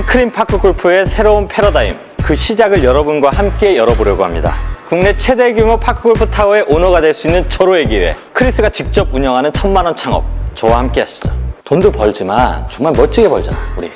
스크린 파크 골프의 새로운 패러다임 그 시작을 여러분과 함께 열어보려고 합니다. 국내 최대 규모 파크 골프 타워의 오너가 될 수 있는 절호의 기회. 크리스가 직접 운영하는 천만 원 창업. 저와 함께 하시죠. 돈도 벌지만 정말 멋지게 벌잖아, 우리.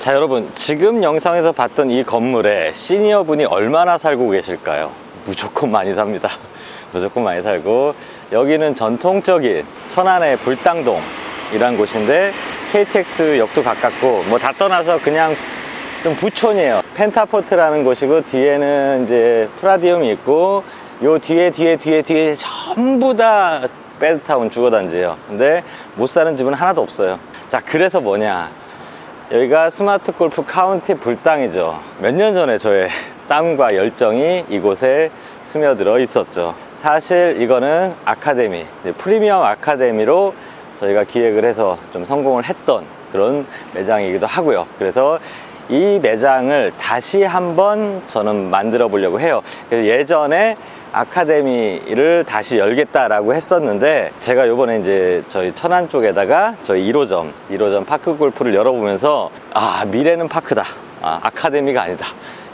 자 여러분 지금 영상에서 봤던 이 건물에 시니어 분이 얼마나 살고 계실까요? 무조건 많이 삽니다. 무조건 많이 살고. 여기는 전통적인 천안의 불당동이란 곳인데 KTX 역도 가깝고 뭐 다 떠나서 그냥 좀 부촌이에요. 펜타포트라는 곳이고 뒤에는 이제 프라디움이 있고 요 뒤에 뒤에 뒤에 뒤에 전부 다 배드타운 주거단지예요. 근데 못 사는 집은 하나도 없어요. 자 그래서 뭐냐. 여기가 스마트 골프 카운티 불당이죠. 몇 년 전에 저의 땀과 열정이 이곳에 스며들어 있었죠. 사실 이거는 아카데미, 프리미엄 아카데미로 저희가 기획을 해서 좀 성공을 했던 그런 매장이기도 하고요. 그래서 이 매장을 다시 한번 저는 만들어 보려고 해요. 예전에 아카데미를 다시 열겠다라고 했었는데 제가 요번에 이제 저희 천안 쪽에다가 저희 1호점, 1호점 파크 골프를 열어보면서 아, 미래는 파크다. 아, 아카데미가 아니다.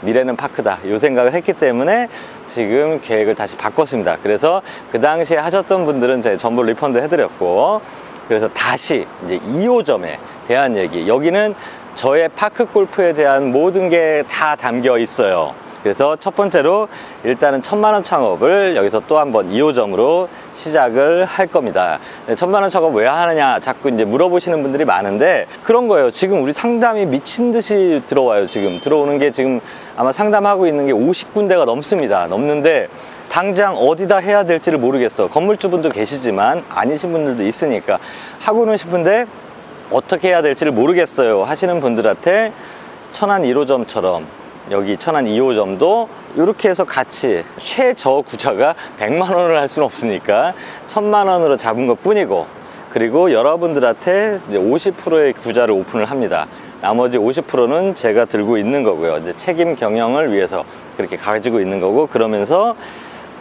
미래는 파크다. 요 생각을 했기 때문에 지금 계획을 다시 바꿨습니다. 그래서 그 당시에 하셨던 분들은 제가 전부 리펀드 해드렸고 그래서 다시 이제 2호점에 대한 얘기. 여기는 저의 파크 골프에 대한 모든 게 다 담겨 있어요. 그래서 첫 번째로 일단은 천만 원 창업을 여기서 또 한번 2호점으로 시작을 할 겁니다. 네, 천만 원 창업 왜 하느냐 자꾸 이제 물어보시는 분들이 많은데 그런 거예요. 지금 우리 상담이 미친 듯이 들어와요. 지금 들어오는 게 지금 아마 상담하고 있는 게 50군데가 넘습니다. 넘는데 당장 어디다 해야 될지를 모르겠어. 건물주분도 계시지만 아니신 분들도 있으니까 하고는 싶은데 어떻게 해야 될지를 모르겠어요 하시는 분들한테 천안 1호점처럼 여기 천안 2호점도 이렇게 해서 같이 최저 구자가 100만 원을 할 수는 없으니까 1000만 원으로 잡은 것 뿐이고 그리고 여러분들한테 이제 50%의 구자를 오픈을 합니다. 나머지 50%는 제가 들고 있는 거고요. 이제 책임 경영을 위해서 그렇게 가지고 있는 거고 그러면서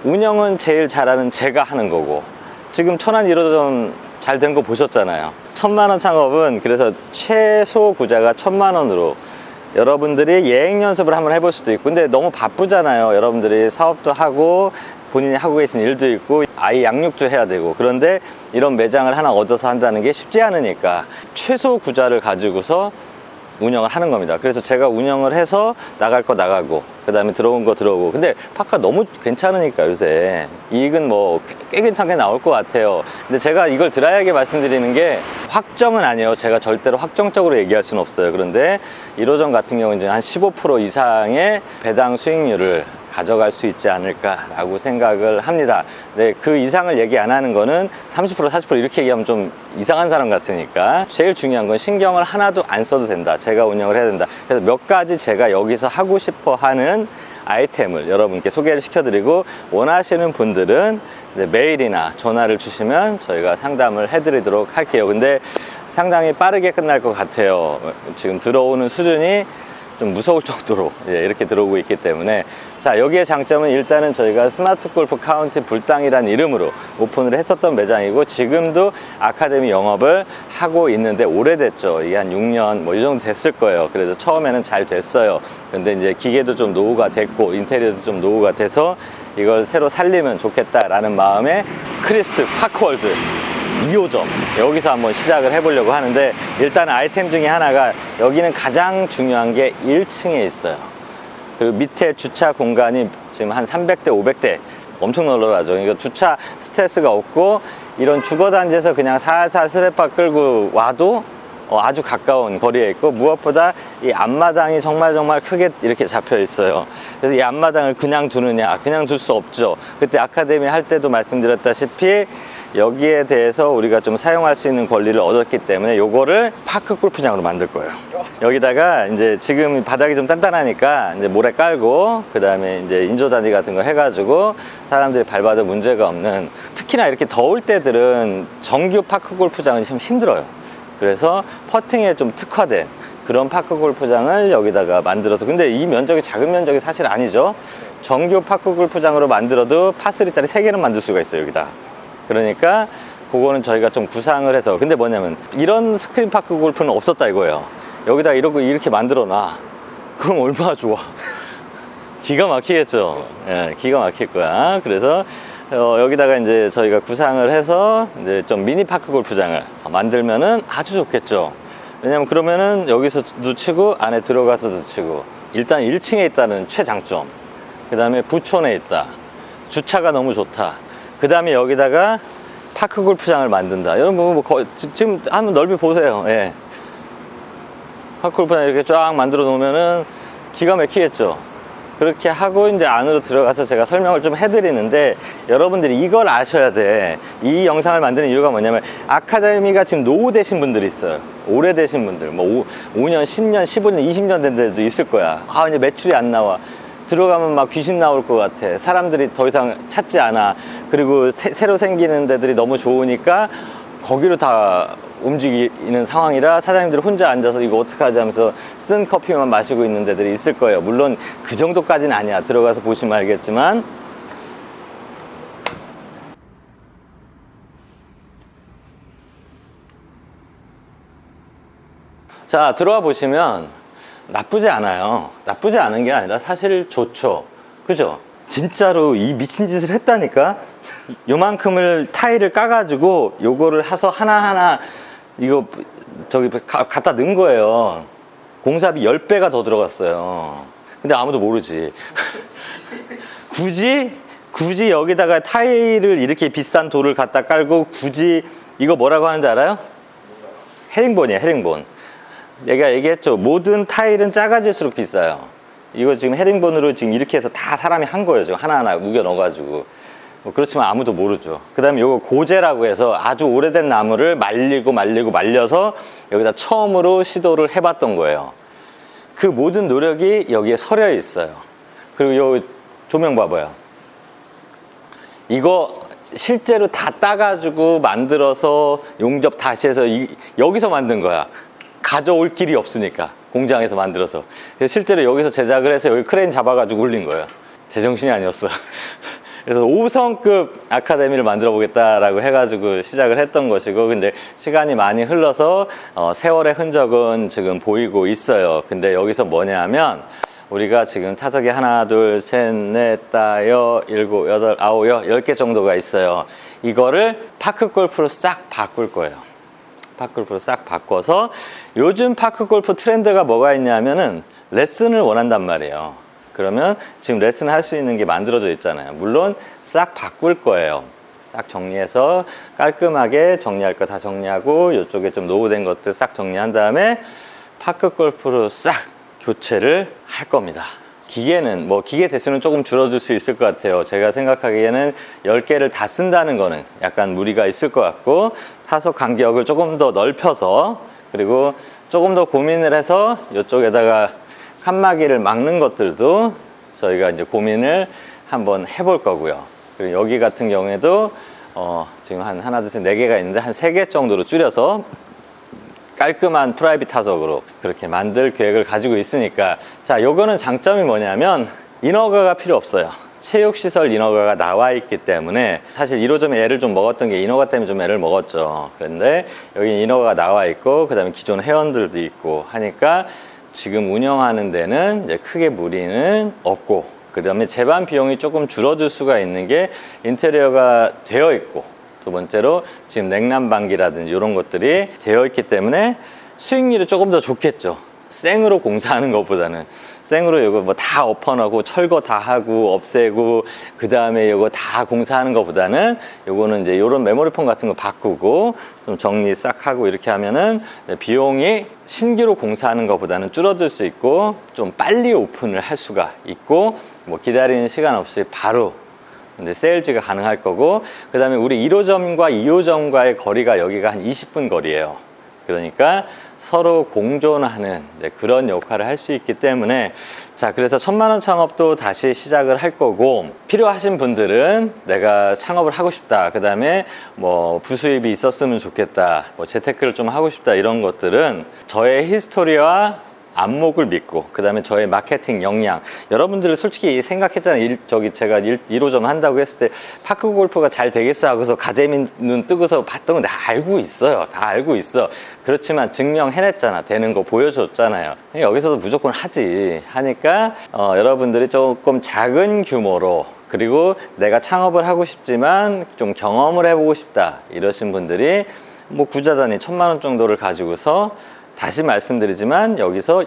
운영은 제일 잘하는 제가 하는 거고 지금 천안 1호점 잘 된 거 보셨잖아요. 천만 원 창업은 그래서 최소 구자가 천만 원으로 여러분들이 예행 연습을 한번 해볼 수도 있고 근데 너무 바쁘잖아요. 여러분들이 사업도 하고 본인이 하고 계신 일도 있고 아이 양육도 해야 되고 그런데 이런 매장을 하나 얻어서 한다는 게 쉽지 않으니까 최소 구자를 가지고서 운영을 하는 겁니다. 그래서 제가 운영을 해서 나갈 거 나가고 그 다음에 들어온 거 들어오고 근데 파카 너무 괜찮으니까 요새 이익은 뭐 꽤 괜찮게 나올 것 같아요. 근데 제가 이걸 드라이하게 말씀드리는 게 확정은 아니에요. 제가 절대로 확정적으로 얘기할 수는 없어요. 그런데 1호점 같은 경우는 이제 한 15% 이상의 배당 수익률을 가져갈 수 있지 않을까라고 생각을 합니다. 네, 그 이상을 얘기 안 하는 거는 30% 40% 이렇게 얘기하면 좀 이상한 사람 같으니까 제일 중요한 건 신경을 하나도 안 써도 된다. 제가 운영을 해야 된다. 그래서 몇 가지 제가 여기서 하고 싶어 하는 아이템을 여러분께 소개를 시켜드리고 원하시는 분들은 이제 메일이나 전화를 주시면 저희가 상담을 해드리도록 할게요. 근데 상당히 빠르게 끝날 것 같아요. 지금 들어오는 수준이 좀 무서울 정도로 예, 이렇게 들어오고 있기 때문에. 자 여기의 장점은 일단은 저희가 스마트 골프 카운티 불당이라는 이름으로 오픈을 했었던 매장이고 지금도 아카데미 영업을 하고 있는데 오래됐죠. 이게 한 6년 뭐 이 정도 됐을 거예요. 그래서 처음에는 잘 됐어요. 근데 이제 기계도 좀 노후가 됐고 인테리어도 좀 노후가 돼서 이걸 새로 살리면 좋겠다라는 마음에 크리스 파크월드 2호점 여기서 한번 시작을 해보려고 하는데 일단 아이템 중에 하나가 여기는 가장 중요한 게 1층에 있어요 그 밑에 주차 공간이 지금 한 300대 500대 엄청 널널하죠 그러니까 주차 스트레스가 없고 이런 주거단지에서 그냥 살살 스레파 끌고 와도 어, 아주 가까운 거리에 있고 무엇보다 이 앞마당이 정말 정말 크게 이렇게 잡혀 있어요. 그래서 이 앞마당을 그냥 두느냐, 그냥 둘 수 없죠. 그때 아카데미 할 때도 말씀드렸다시피 여기에 대해서 우리가 좀 사용할 수 있는 권리를 얻었기 때문에 요거를 파크 골프장으로 만들 거예요. 여기다가 이제 지금 바닥이 좀 단단하니까 이제 모래 깔고 그 다음에 이제 인조단지 같은 거 해가지고 사람들이 밟아도 문제가 없는 특히나 이렇게 더울 때들은 정규 파크 골프장은 좀 힘들어요. 그래서 퍼팅에 좀 특화된 그런 파크 골프장을 여기다가 만들어서 근데 이 면적이 작은 면적이 사실 아니죠 정규 파크 골프장으로 만들어도 파3짜리 3개는 만들 수가 있어요 여기다 그러니까 그거는 저희가 좀 구상을 해서 근데 뭐냐면 이런 스크린 파크 골프는 없었다 이거예요 여기다 이렇게 이렇게 만들어 놔 그럼 얼마나 좋아 기가 막히겠죠. 예, 기가 막힐 거야. 그래서 어, 여기다가 이제 저희가 구상을 해서 이제 좀 미니 파크 골프장을 만들면은 아주 좋겠죠. 왜냐면 그러면은 여기서도 치고 안에 들어가서도 치고 일단 1층에 있다는 최장점. 그 다음에 부촌에 있다. 주차가 너무 좋다. 그 다음에 여기다가 파크 골프장을 만든다. 여러분 뭐 거- 지- 지금 한번 넓이 보세요. 예. 파크 골프장 이렇게 쫙 만들어 놓으면은 기가 막히겠죠. 그렇게 하고 이제 안으로 들어가서 제가 설명을 좀 해드리는데 여러분들이 이걸 아셔야 돼. 이 영상을 만드는 이유가 뭐냐면 아카데미가 지금 노후되신 분들이 있어요. 오래되신 분들, 뭐 5, 년 10년, 15년, 20년 된 데도 있을 거야. 아, 이제 매출이 안 나와. 들어가면 막 귀신 나올 것 같아. 사람들이 더 이상 찾지 않아. 그리고 새, 로 생기는 데들이 너무 좋으니까 거기로 다 움직이는 상황이라 사장님들 혼자 앉아서 이거 어떡하지 하면서 쓴 커피만 마시고 있는 데들이 있을 거예요. 물론 그 정도까지는 아니야. 들어가서 보시면 알겠지만. 자, 들어와 보시면 나쁘지 않아요. 나쁘지 않은 게 아니라 사실 좋죠. 그죠? 진짜로 이 미친 짓을 했다니까? 요만큼을 타일을 까가지고 요거를 해서 하나하나 이거 저기 가- 갖다 넣은 거예요. 공사비 10배가 더 들어갔어요. 근데 아무도 모르지. 굳이, 굳이 여기다가 타일을 이렇게 비싼 돌을 갖다 깔고 굳이 이거 뭐라고 하는지 알아요? 헤링본이에요, 헤링본. 내가 얘기했죠. 모든 타일은 작아질수록 비싸요. 이거 지금 헤링본으로 지금 이렇게 해서 다 사람이 한 거예요. 지금 하나하나 우겨 넣어가지고. 뭐 그렇지만 아무도 모르죠. 그 다음에 요거 고제라고 해서 아주 오래된 나무를 말리고 말리고 말려서 여기다 처음으로 시도를 해봤던 거예요. 그 모든 노력이 여기에 서려 있어요. 그리고 요 조명 봐봐요. 이거 실제로 다 따가지고 만들어서 용접 다시 해서 이- 여기서 만든 거야. 가져올 길이 없으니까 공장에서 만들어서 실제로 여기서 제작을 해서 여기 크레인 잡아가지고 올린 거예요. 제정신이 아니었어. 그래서 5성급 아카데미를 만들어 보겠다라고 해가지고 시작을 했던 것이고 근데 시간이 많이 흘러서 어, 세월의 흔적은 지금 보이고 있어요. 근데 여기서 뭐냐면 우리가 지금 타석이 하나, 둘, 셋, 넷, 다여, 일곱, 여덟, 아홉, 여, 열 개 정도가 있어요. 이거를 파크 골프로 싹 바꿀 거예요. 파크 골프로 싹 바꿔서 요즘 파크 골프 트렌드가 뭐가 있냐면은 레슨을 원한단 말이에요. 그러면 지금 레슨 할 수 있는 게 만들어져 있잖아요. 물론 싹 바꿀 거예요. 싹 정리해서 깔끔하게 정리할 거 다 정리하고 이쪽에 좀 노후된 것들 싹 정리한 다음에 파크 골프로 싹 교체를 할 겁니다. 기계는 뭐 기계 대수는 조금 줄어들 수 있을 것 같아요. 제가 생각하기에는 10개를 다 쓴다는 거는 약간 무리가 있을 것 같고 타석 간격을 조금 더 넓혀서 그리고 조금 더 고민을 해서 이쪽에다가 칸막이를 막는 것들도 저희가 이제 고민을 한번 해볼 거고요. 그리고 여기 같은 경우에도 어 지금 한 하나 둘셋네 개가 있는데 한 세 개 정도로 줄여서 깔끔한 프라이빗 타석으로 그렇게 만들 계획을 가지고 있으니까. 자 요거는 장점이 뭐냐면 인허가가 필요 없어요. 체육시설 인허가가 나와 있기 때문에 사실 1호점에 애를 좀 먹었던 게 인허가 때문에 좀 애를 먹었죠. 그런데 여기 인허가가 나와 있고 그 다음에 기존 회원들도 있고 하니까 지금 운영하는 데는 이제 크게 무리는 없고 그 다음에 재반 비용이 조금 줄어들 수가 있는 게 인테리어가 되어 있고 두 번째로 지금 냉난방기라든지 이런 것들이 되어 있기 때문에 수익률이 조금 더 좋겠죠. 생으로 공사하는 것보다는 생으로 이거 뭐 다 엎어놓고 철거 다 하고 없애고 그 다음에 이거 다 공사하는 것보다는 요거는 이제 이런 메모리폼 같은 거 바꾸고 좀 정리 싹 하고 이렇게 하면은 비용이 신규로 공사하는 것보다는 줄어들 수 있고 좀 빨리 오픈을 할 수가 있고 뭐 기다리는 시간 없이 바로 근데 세일즈가 가능할 거고 그 다음에 우리 1호점과 2호점과의 거리가 여기가 한 20분 거리예요. 그러니까 서로 공존하는 그런 역할을 할 수 있기 때문에 자 그래서 천만 원 창업도 다시 시작을 할 거고 필요하신 분들은 내가 창업을 하고 싶다 그 다음에 뭐 부수입이 있었으면 좋겠다 뭐 재테크를 좀 하고 싶다 이런 것들은 저의 히스토리와 안목을 믿고 그다음에 저의 마케팅 역량. 여러분들 솔직히 생각했잖아요. 일, 저기 제가 일, 1호점 한다고 했을 때 파크 골프가 잘 되겠어 하고서 가재민 눈 뜨고서 봤던 건다 알고 있어요. 다 알고 있어. 그렇지만 증명해냈잖아. 되는 거 보여줬잖아요. 여기서도 무조건 하지. 하니까 어, 여러분들이 조금 작은 규모로 그리고 내가 창업을 하고 싶지만 좀 경험을 해보고 싶다 이러신 분들이 뭐 구자 단위 천만 원 정도를 가지고서 다시 말씀드리지만 여기서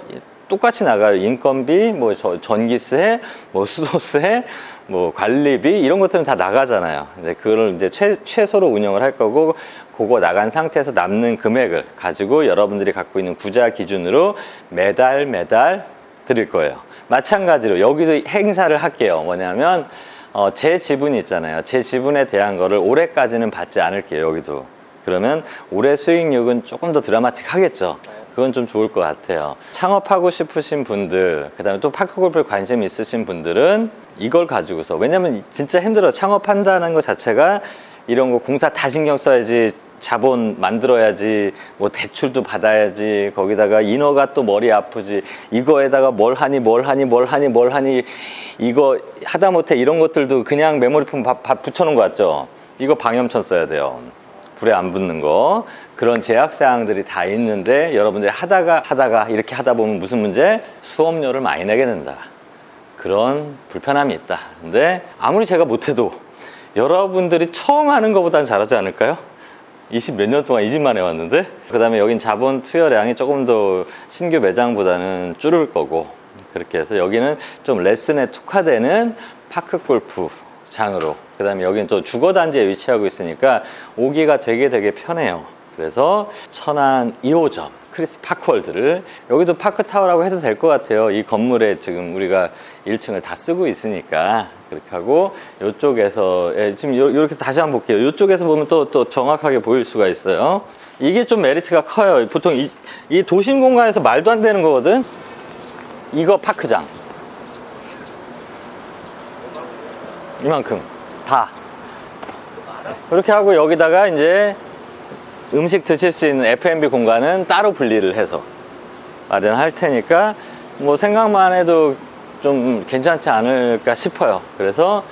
똑같이 나가요. 인건비, 뭐 저- 전기세, 뭐 수도세, 뭐 관리비 이런 것들은 다 나가잖아요. 이제 그걸 이제 최, 최소로 운영을 할 거고 그거 나간 상태에서 남는 금액을 가지고 여러분들이 갖고 있는 구자 기준으로 매달 매달 드릴 거예요. 마찬가지로 여기도 행사를 할게요. 뭐냐면 어, 제 지분 있잖아요. 제 지분에 대한 거를 올해까지는 받지 않을게요. 여기도. 그러면 올해 수익률은 조금 더 드라마틱하겠죠. 그건 좀 좋을 것 같아요. 창업하고 싶으신 분들, 그 다음에 또 파크골프에 관심 있으신 분들은 이걸 가지고서, 왜냐면 진짜 힘들어. 창업한다는 것 자체가 이런 거 공사 다 신경 써야지, 자본 만들어야지, 뭐 대출도 받아야지, 거기다가 인허가 또 머리 아프지, 이거에다가 뭘 하니, 뭘 하니, 뭘 하니, 뭘 하니, 이거 하다못해 이런 것들도 그냥 메모리폼 바- 바- 붙여놓은 거 같죠? 이거 방염천 써야 돼요. 불에 안 붙는 거. 그런 제약 사항들이 다 있는데 여러분들이 하다가 하다가 이렇게 하다 보면 무슨 문제? 수업료를 많이 내게 된다. 그런 불편함이 있다. 근데 아무리 제가 못해도 여러분들이 처음 하는 것보다는 잘하지 않을까요? 20몇 년 동안 이 집만 해왔는데? 그 다음에 여긴 자본 투여량이 조금 더 신규 매장보다는 줄을 거고 그렇게 해서 여기는 좀 레슨에 특화되는 파크 골프 장으로 그 다음에 여기는 또 주거단지에 위치하고 있으니까 오기가 되게 되게 편해요. 그래서 천안 2호점 크리스 파크월드를 여기도 파크타워라고 해도 될 것 같아요. 이 건물에 지금 우리가 1층을 다 쓰고 있으니까 그렇게 하고 이쪽에서 예, 지금 요, 이렇게 다시 한번 볼게요. 이쪽에서 보면 또, 또 정확하게 보일 수가 있어요. 이게 좀 메리트가 커요. 보통 이, 이 도심 공간에서 말도 안 되는 거거든. 이거 파크장. 이만큼 다 그렇게 하고 여기다가 이제 음식 드실 수 있는 F&B 공간은 따로 분리를 해서 마련할 테니까 뭐 생각만 해도 좀 괜찮지 않을까 싶어요. 그래서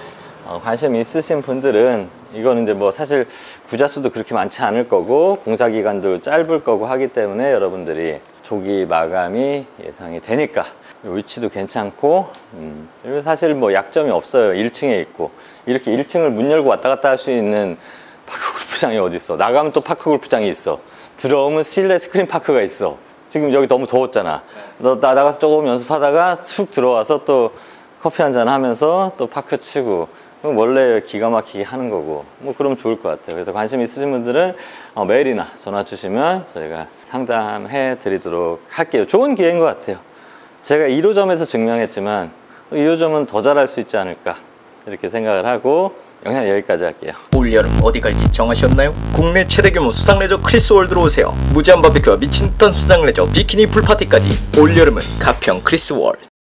어, 관심 있으신 분들은 이거는 이제 뭐 사실 구자 수도 그렇게 많지 않을 거고 공사 기간도 짧을 거고 하기 때문에 여러분들이 조기 마감이 예상이 되니까 위치도 괜찮고 음, 사실 뭐 약점이 없어요. 1층에 있고 이렇게 1층을 문 열고 왔다 갔다 할 수 있는 파크 골프장이 어디 있어? 나가면 또 파크 골프장이 있어. 들어오면 실내 스크린 파크가 있어. 지금 여기 너무 더웠잖아. 너 나, 나가서 조금 연습하다가 쑥 들어와서 또 커피 한 잔 하면서 또 파크 치고 그럼 원래 기가 막히게 하는 거고 뭐 그러면 좋을 것 같아요. 그래서 관심 있으신 분들은 어, 메일이나 전화 주시면 저희가 상담해 드리도록 할게요. 좋은 기회인 것 같아요. 제가 1호점에서 증명했지만 2호점은 더 잘할 수 있지 않을까 이렇게 생각을 하고 영상 여기까지 할게요. 올여름 어디 갈지 정하셨나요? 국내 최대 규모 수상 레저 크리스월드로 오세요. 무제한 바비큐와 미친 듯한 수상 레저 비키니 풀파티까지 올여름은 가평 크리스월드.